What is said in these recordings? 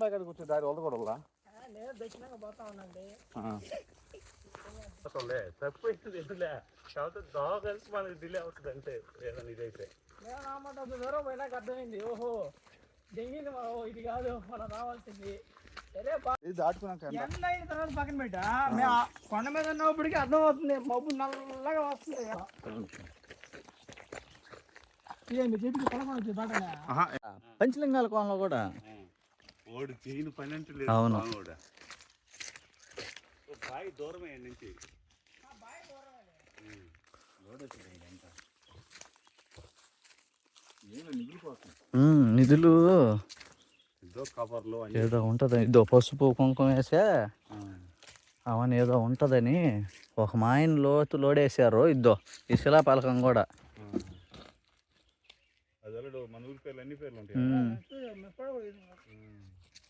Bye కాడ కూర్చో దారి వదలకూడదా తప్పు ఎందులే కాకపోతే దోవ కలిసి మనకి డిలే అవుతుంది అంటే ఏదైనా ఇదైతే. నేను దూరం పోయినాక అర్థమైంది. ఓహో దిగింది ఇది కాదు మనం రావాల్సింది. ఎండ. అయిన తర్వాత పక్కన పెట్టా. కొండ మీద ఉన్నప్పటికీ అర్థం అవుతుంది మబ్బు నల్లగా వస్తుంది పంచలింగాల కోనలో కూడా ఓడి చేయని పని అంటే అవును. కూడా బాయి దూరమే ఈడ నుంచి. నిధులు ఏదో ఉంటది. ఇదో పసుపు కుంకుమ వేసే అవన్నీ ఏదో ఉంటదని ఒక మాయన లోతు లోడేసారు ఇద్దో ఈ శిలాపలకం కూడా. అది అల్లుడు మన ఊరి పేర్లు అన్ని పేర్లు ఉంటాయి.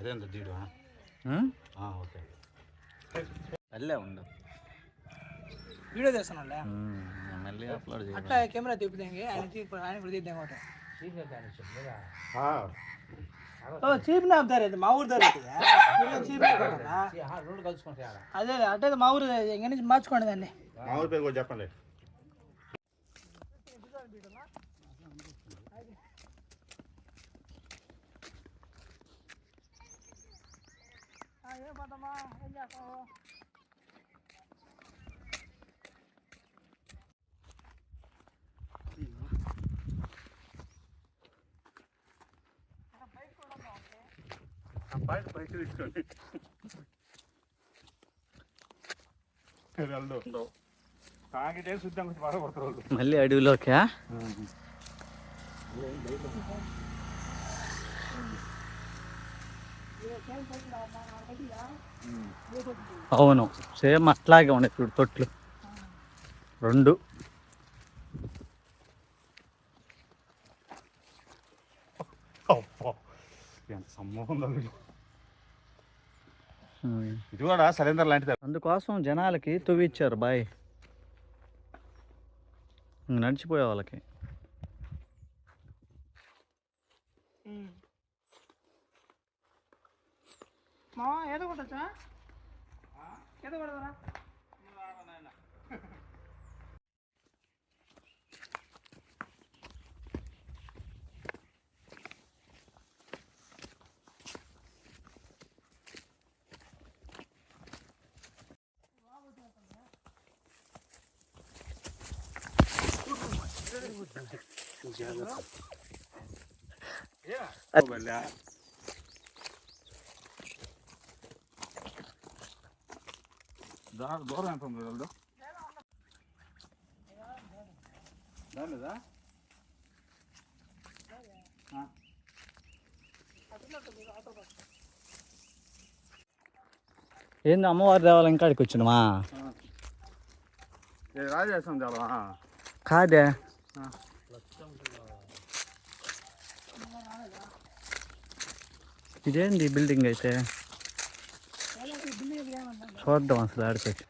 అదేంత దీడు? ఓకే అల్లే ఉండు. వీడియో తీస్తున్నాలే ఉమ్, మళ్ళీ అప్లోడ్ చేయాలి అట్లా కెమెరా తిప్పుదేంగి ఆయన తీపు ఆయన కూడా తీద్దాం ఒకటి. ఓ చీప్ నా దారి అది మా ఊరు దారి ఇది. చీప్ అదే అదే మా ఊరు ఇంక నుంచి మార్చుకోండి దాన్ని. మా ఊరి పేరు కూడా చెప్పండి. ఏం పోతామా ఏం చేస్తావు? బయట బయట తీసుకోండి వెళ్దాం. తాగితే శుద్ధం కొంచెం బాధపడతారు వాళ్ళు. మళ్ళీ అడవిలోకా? అవును సేమ్ అట్లాగే ఉన్నాయి చూడు తొట్లు. రెండు. ఎంత. ఇది కూడా సిలిండర్ లాంటిది. అందుకోసం జనాలకి తువ్విచ్చారు బాయ్. నడిచిపోయే వాళ్ళకి. మా ఏదో కొట్టచ్చా ఏదో కొడతారా దా- దూరం ఎంత ఉంది వాళ్ళు దానిదా ఏంది అమ్మవారి దేవాలయం కాడికి వచ్చినమా రాజేస్తాం చాలా కాదే. ఇదేంది బిల్డింగ్ అయితే? చూద్దాం అసలు ఆడికొచ్చి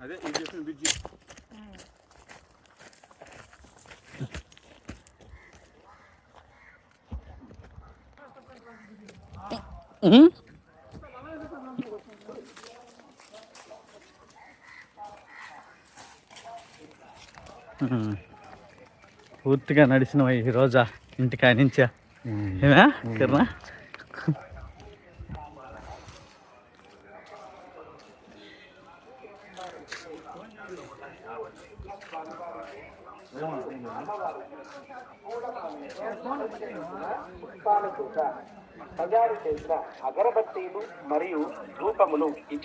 అదే ఇది బ్రిడ్జి ఉమ్? పూర్తిగా నడిచినవి ఈ రోజా ఇంటికా నుంచా ఏమే కిరణా? అగరబత్తీలు మరియు ధూపములు ఇచ్చ